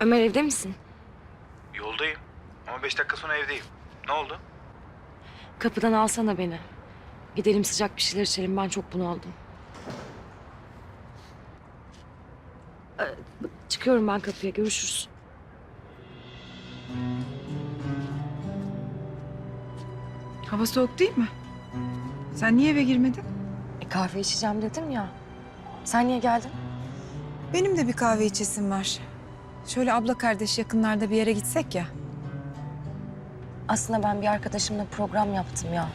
Ömer evde misin? Yoldayım. Ama beş dakika sonra evdeyim. Ne oldu? Kapıdan alsana beni. Gidelim sıcak bir şeyler içelim. Ben çok bunaldım. Ee, Çıkıyorum ben kapıya. Görüşürüz. Hava soğuk değil mi? Sen niye eve girmedin? E, kahve içeceğim dedim ya. Sen niye geldin? Benim de bir kahve içesim var. Şöyle abla kardeş yakınlarda bir yere gitsek ya. Aslında ben bir arkadaşımla program yaptım ya.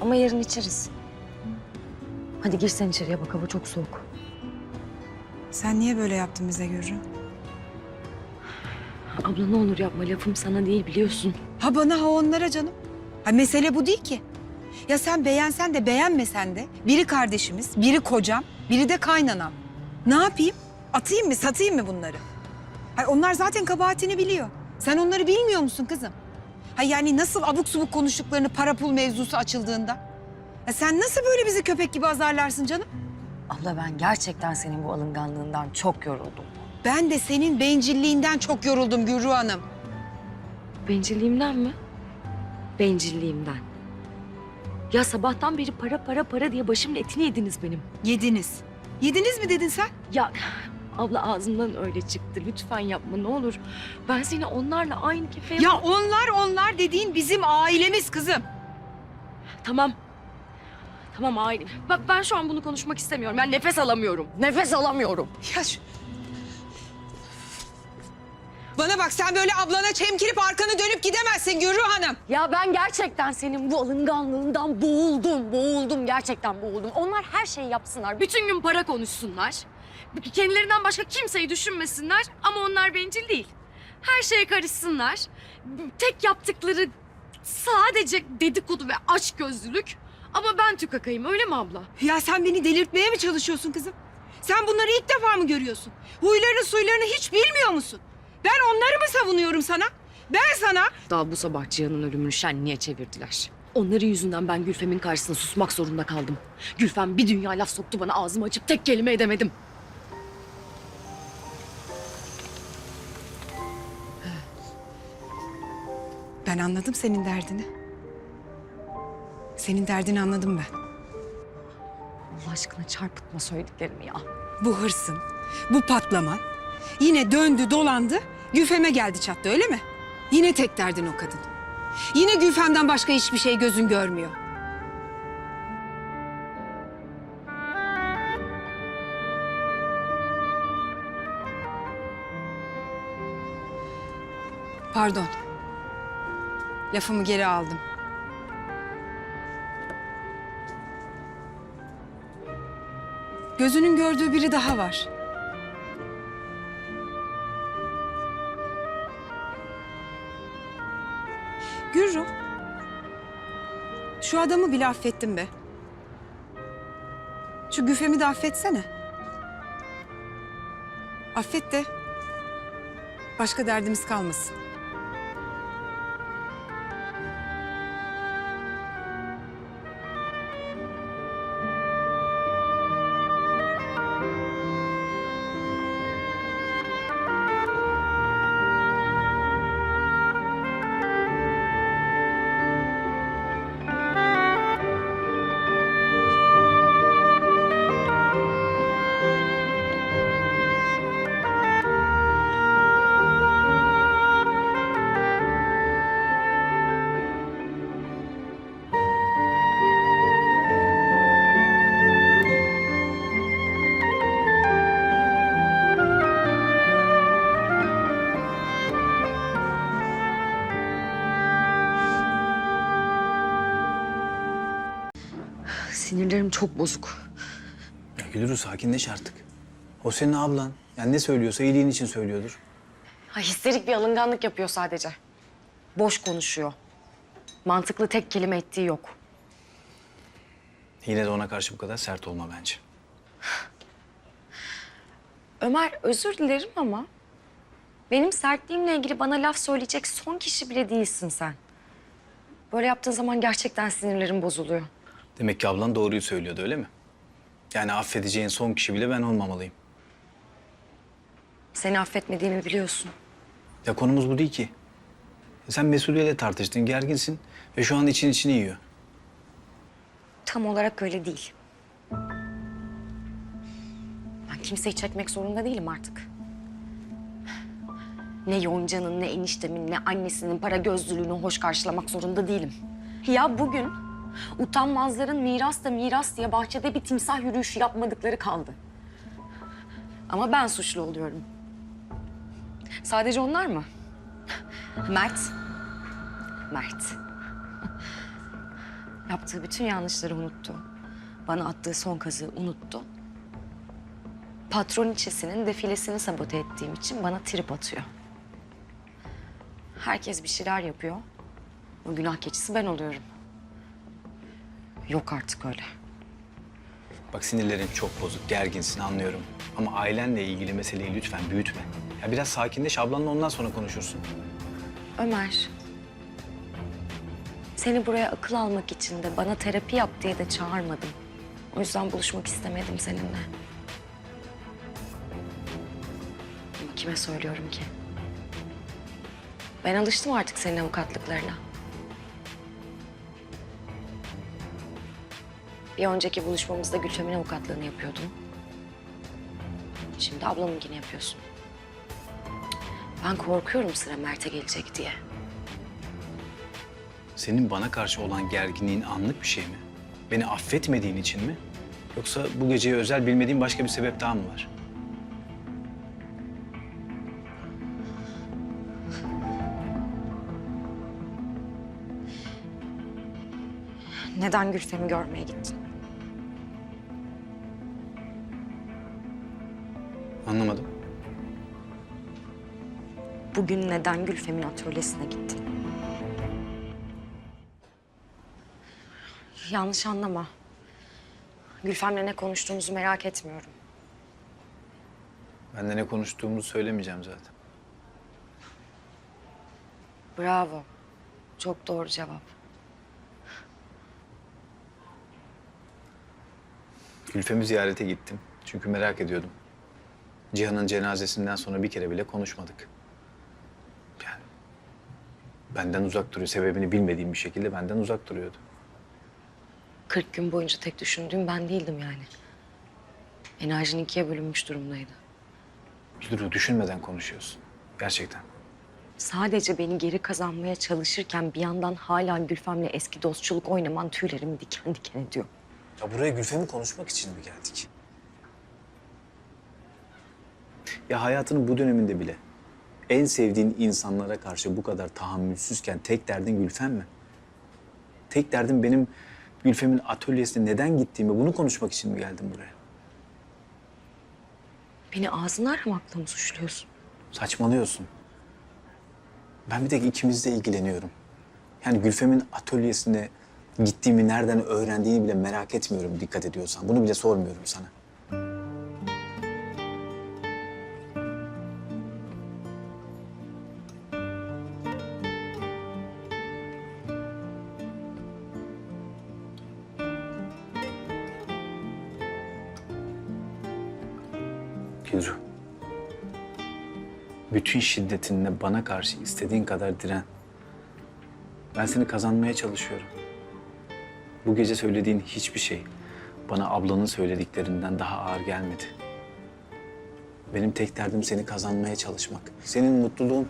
Ama yarın içeriz. Hadi gir sen içeriye bak hava çok soğuk. Sen niye böyle yaptın bize Gürrü? Abla ne olur yapma lafım sana değil biliyorsun. Ha bana ha onlara canım. Ha mesele bu değil ki. Ya sen beğensen de beğenmesen de biri kardeşimiz, biri kocam, biri de kaynanam. Ne yapayım? Atayım mı, satayım mı bunları? Ha onlar zaten kabahatini biliyor. Sen onları bilmiyor musun kızım? Ha yani nasıl abuk subuk konuştuklarını para pul mevzusu açıldığında? Ha sen nasıl böyle bizi köpek gibi azarlarsın canım? Abla ben gerçekten senin bu alınganlığından çok yoruldum. Ben de senin bencilliğinden çok yoruldum Gürru Hanım. Bencilliğimden mi? Bencilliğimden. Ya sabahtan beri para para para diye başımın etini yediniz benim. Yediniz. Yediniz mi dedin sen? Ya abla ağzımdan öyle çıktı. Lütfen yapma ne olur. Ben seni onlarla aynı kefeye... Ya onlar onlar dediğin bizim ailemiz kızım. Tamam. Tamam aile. Bak ben şu an bunu konuşmak istemiyorum. Ben nefes alamıyorum. Nefes alamıyorum. Ya şu... Bana bak sen böyle ablana çemkirip arkanı dönüp gidemezsin Gürru Hanım. Ya ben gerçekten senin bu alınganlığından boğuldum, boğuldum. Gerçekten boğuldum. Onlar her şeyi yapsınlar. Bütün gün para konuşsunlar. Kendilerinden başka kimseyi düşünmesinler. Ama onlar bencil değil. Her şeye karışsınlar. Tek yaptıkları sadece dedikodu ve açgözlülük. Ama ben tükakayım öyle mi abla? Ya sen beni delirtmeye mi çalışıyorsun kızım? Sen bunları ilk defa mı görüyorsun? Huylarını suylarını hiç bilmiyor musun? Ben onları mı savunuyorum sana? Ben sana Daha bu sabah Cihan'ın ölümünü şenliğe çevirdiler. Onların yüzünden ben Gülfem'in karşısında susmak zorunda kaldım. Gülfem bir dünya laf soktu bana ağzımı açıp tek kelime edemedim. Ben anladım senin derdini. Senin derdini anladım ben. Allah aşkına çarpıtma söylediklerimi ya. Bu hırsın, bu patlaman yine döndü dolandı Gülfem'e geldi çattı öyle mi? Yine tek derdin o kadın. Yine Gülfem'den başka hiçbir şey gözün görmüyor. Pardon. Lafımı geri aldım. Gözünün gördüğü biri daha var. Gürru. Şu adamı bile affettim be. Şu güfemi de affetsene. Affet de başka derdimiz kalmasın. Sinirlerim çok bozuk. Ya Gülürü sakinleş artık. O senin ablan. Yani ne söylüyorsa iyiliğin için söylüyordur. Ay histerik bir alınganlık yapıyor sadece. Boş konuşuyor. Mantıklı tek kelime ettiği yok. Yine de ona karşı bu kadar sert olma bence. Ömer özür dilerim ama... ...benim sertliğimle ilgili bana laf söyleyecek son kişi bile değilsin sen. Böyle yaptığın zaman gerçekten sinirlerim bozuluyor. Demek ki ablan doğruyu söylüyordu öyle mi? Yani affedeceğin son kişi bile ben olmamalıyım. Seni affetmediğimi biliyorsun. Ya konumuz bu değil ki. Sen Mesude'yle tartıştın, gerginsin ve şu an için içini yiyor. Tam olarak öyle değil. Ben kimseyi çekmek zorunda değilim artık. Ne Yonca'nın, ne eniştemin, ne annesinin para gözlülüğünü hoş karşılamak zorunda değilim. Ya bugün utanmazların miras da miras diye bahçede bir timsah yürüyüşü yapmadıkları kaldı. Ama ben suçlu oluyorum. Sadece onlar mı? Mert. Mert. Yaptığı bütün yanlışları unuttu. Bana attığı son kazığı unuttu. Patron içesinin defilesini sabote ettiğim için bana trip atıyor. Herkes bir şeyler yapıyor. O günah keçisi ben oluyorum. Yok artık öyle. Bak sinirlerin çok bozuk, gerginsin anlıyorum. Ama ailenle ilgili meseleyi lütfen büyütme. Ya biraz sakinleş, ablanla ondan sonra konuşursun. Ömer. Seni buraya akıl almak için de bana terapi yap diye de çağırmadım. O yüzden buluşmak istemedim seninle. Ama kime söylüyorum ki? Ben alıştım artık senin avukatlıklarına. Bir önceki buluşmamızda Gülfem'in avukatlığını yapıyordum. Şimdi ablamınkini yapıyorsun. Ben korkuyorum sıra Mert'e gelecek diye. Senin bana karşı olan gerginliğin anlık bir şey mi? Beni affetmediğin için mi? Yoksa bu geceye özel bilmediğin başka bir sebep daha mı var? Neden Gülfem'i görmeye gittin? Anlamadım. Bugün neden Gülfem'in atölyesine gittin? Yanlış anlama. Gülfem'le ne konuştuğumuzu merak etmiyorum. Ben de ne konuştuğumuzu söylemeyeceğim zaten. Bravo. Çok doğru cevap. Gülfem'i ziyarete gittim. Çünkü merak ediyordum. Cihan'ın cenazesinden sonra bir kere bile konuşmadık. Yani benden uzak duruyor. Sebebini bilmediğim bir şekilde benden uzak duruyordu. 40 gün boyunca tek düşündüğüm ben değildim yani. Enerjin ikiye bölünmüş durumdaydı. Gülru düşünmeden konuşuyorsun. Gerçekten. Sadece beni geri kazanmaya çalışırken bir yandan hala Gülfem'le eski dostçuluk oynaman tüylerimi diken diken ediyor. Ya buraya Gülfem'i konuşmak için mi geldik? Ya hayatının bu döneminde bile en sevdiğin insanlara karşı bu kadar tahammülsüzken tek derdin Gülfem mi? Tek derdin benim Gülfem'in atölyesine neden gittiğimi bunu konuşmak için mi geldin buraya? Beni ağzını aramakla mı suçluyorsun? Saçmalıyorsun. Ben bir tek ikimizle ilgileniyorum. Yani Gülfem'in atölyesine gittiğimi nereden öğrendiğini bile merak etmiyorum dikkat ediyorsan. Bunu bile sormuyorum sana. Gülru. Bütün şiddetinle bana karşı istediğin kadar diren. Ben seni kazanmaya çalışıyorum. Bu gece söylediğin hiçbir şey bana ablanın söylediklerinden daha ağır gelmedi. Benim tek derdim seni kazanmaya çalışmak. Senin mutluluğun.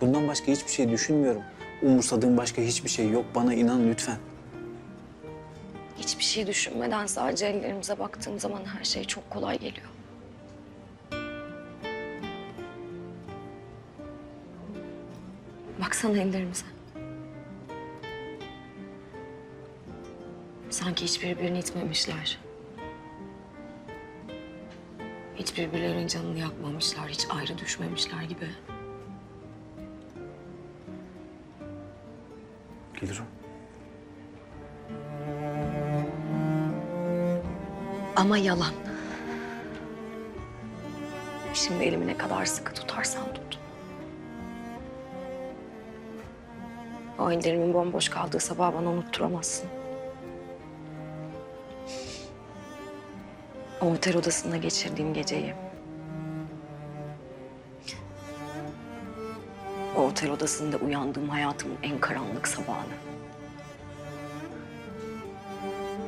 Bundan başka hiçbir şey düşünmüyorum. Umursadığım başka hiçbir şey yok. Bana inan lütfen. Hiçbir şey düşünmeden sadece ellerimize baktığım zaman her şey çok kolay geliyor. Baksana ellerimize. Sanki hiç birbirini itmemişler. Hiç birbirlerinin canını yakmamışlar, hiç ayrı düşmemişler gibi. Gülru. Ama yalan. Şimdi elimi ne kadar sıkı tutarsan tut. O ellerimin bomboş kaldığı sabah bana unutturamazsın. O otel odasında geçirdiğim geceyi. O otel odasında uyandığım hayatımın en karanlık sabahını.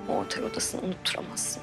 O otel odasını unutturamazsın.